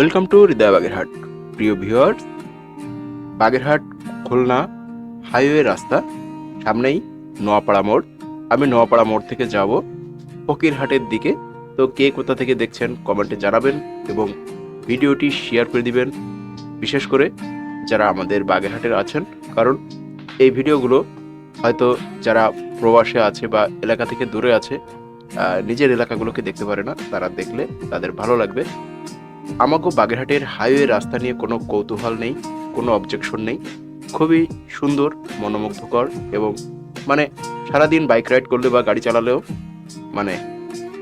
Welcome to হৃদয় বাগেরহাট প্রিয় viewers Bagerhat Khulna highway রাস্তা সামনেই নোয়াপাড়া মোড় আমি নোয়াপাড়া মোড় থেকে যাব। ফকিরহাটের দিকে। তো কে কোথা থেকে দেখছেন কমেন্টে জানাবেন এবং ভিডিওটি শেয়ার করে দিবেন। বিশেষ করে যারা আমাদের বাগেরহাটের আছেন, কারণ এই ভিডিওগুলো হয়তো যারা প্রবাসে আছে বা এলাকা থেকে দূরে আছে নিজের এলাকাগুলোকে দেখতে পারে না। তারা দেখলে তাদের ভালো লাগবে। আমাকে বাগেরহাটের হাইওয়ে রাস্তা নিয়ে কোনো কৌতূহল নেই, কোনো অবজেকশন নেই। খুবই সুন্দর, মনোমুগ্ধকর এবং মানে সারাদিন বাইক রাইড করলে বা গাড়ি চালালেও মানে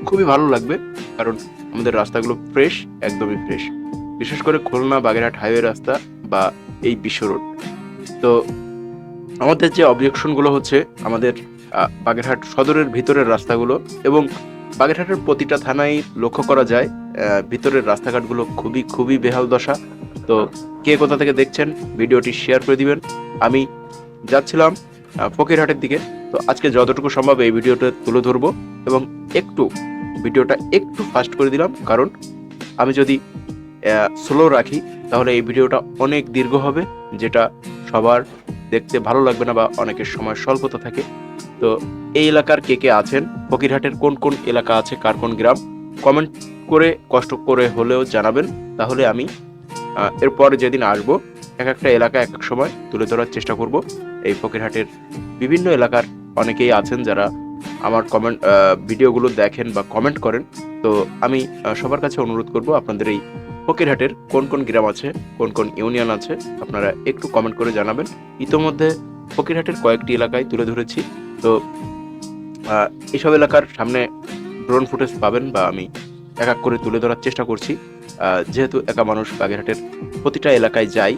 খুবই ভালো লাগবে কারণ আমাদের রাস্তাগুলো ফ্রেশ একদমই ফ্রেশ বিশেষ করে খুলনা বাগেরহাট হাইওয়ে রাস্তা বা এই বিশ্ব রোড তো আমাদের যে অবজেকশনগুলো হচ্ছে আমাদের বাগেরহাট সদরের ভিতরের রাস্তাগুলো এবং বাগেরহাটের প্রতিটা থানায় লক্ষ্য করা যায় ভিতরের রাস্তাঘাটগুলো খুবই খুবই বেহাল দশা। তো কে কোথা থেকে দেখছেন, ভিডিওটি শেয়ার করে দিবেন। আমি যাচ্ছিলাম ফকিরহাটের দিকে। তো আজকে যতটুকু সম্ভব এই ভিডিওটা তুলে ধরবো এবং একটু ভিডিওটা একটু ফাস্ট করে দিলাম। কারণ আমি যদি স্লো রাখি, তাহলে এই ভিডিওটা অনেক দীর্ঘ হবে, যেটা সবার দেখতে ভালো লাগবে না বা অনেকের সময় স্বল্পতা থাকে। তো এই এলাকার কে কে আছেন, ফকিরহাটের কোন কোন এলাকা আছে, কার কোন গ্রাম কমেন্ট করে কষ্ট করে হলেও জানাবেন তাহলে আমি এরপর যেদিন আসব এক একটা এলাকা এক এক সময় তুলে ধরার চেষ্টা করব। এই ফকিরহাটের বিভিন্ন এলাকার অনেকেই আছেন যারা আমার কমেন্ট ভিডিওগুলো দেখেন বা কমেন্ট করেন। তো আমি সবার কাছে অনুরোধ করব আপনাদের এই ফকিরহাটের কোন কোন গ্রাম আছে কোন কোন ইউনিয়ন আছে আপনারা একটু কমেন্ট করে জানাবেন। ইতোমধ্যে ফকিরহাটের কয়েকটি এলাকায় তুলে ধরেছি। তো আহ, এইসব এলাকার সামনে ড্রোন ফুটেজ পাবেন বা আমি এক এক করে তুলে ধরার চেষ্টা করছি। যেহেতু একা মানুষ বাগেরহাটের প্রতিটা এলাকায় যাই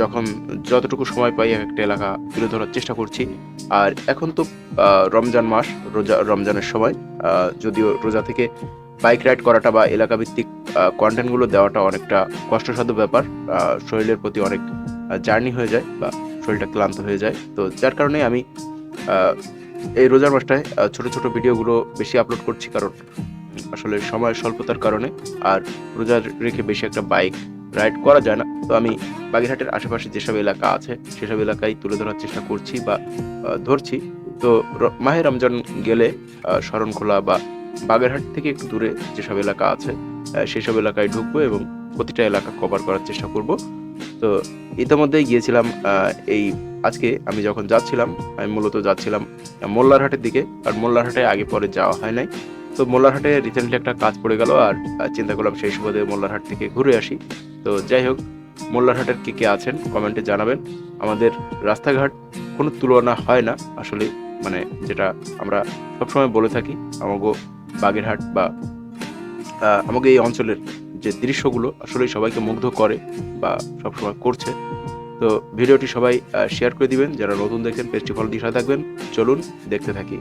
যখন যতটুকু সময় পাই এক একটা এলাকা তুলে ধরার চেষ্টা করছি। আর এখন তো রমজান মাস, রোজা, রমজানের সময়। যদিও রোজা থেকে বাইক রাইড করাটা বা এলাকাভিত্তিক কন্টেন্টগুলো দেওয়াটা অনেকটা কষ্টসাধ্য ব্যাপার। শরীরের প্রতি অনেক জার্নি হয়ে যায় বা শরীরটা ক্লান্ত হয়ে যায়। তো যার কারণে আমি এই রোজার মাসটায় ছোট ছোট ভিডিওগুলো বেশি আপলোড করছি কারণ আসলে সময় স্বল্পতার কারণে আর রোজা রেখে বেশি একটা বাইক রাইড করা যায় না। তো আমি বাগেরহাটের আশেপাশে যেসব এলাকা আছে, সেসব এলাকায় তুলে ধরার চেষ্টা করছি বা ধরছি। তো মাহে রমজান গেলে শরণখোলা বা বাগেরহাট থেকে একটু দূরে যেসব এলাকা আছে সেসব এলাকায় ঢুকবো এবং প্রতিটা এলাকা কভার করার চেষ্টা করব। তো ইতিমধ্যেই গিয়েছিলাম এই আজকে আমি যখন যাচ্ছিলাম, আমি মূলত যাচ্ছিলাম মোল্লারহাটের দিকে। আর মোল্লারহাটে আগে পরে যাওয়া হয় নাই। তো মোল্লারহাটে রিসেন্টলি একটা কাজ পড়ে গেল আর চিন্তা করলাম সেই সুবাদে মোল্লারহাট থেকে ঘুরে আসি। তো যাই হোক, মোল্লারহাটের কে কে আছেন কমেন্টে জানাবেন। আমাদের রাস্তাঘাট কোনো তুলনা হয় না, আসলে মানে যেটা আমরা সবসময় বলে থাকি, আমাগো বাগেরহাট বা আমাকে এই অঞ্চলের যে দৃশ্যগুলো আসলে সবাইকে মুগ্ধ করে বা সবসময় করছে। তো ভিডিওটি সবাই শেয়ার করে দিবেন, যারা নতুন দেখেন পেজটি ফলো দিয়ে থাকবেন। চলুন দেখতে থাকি।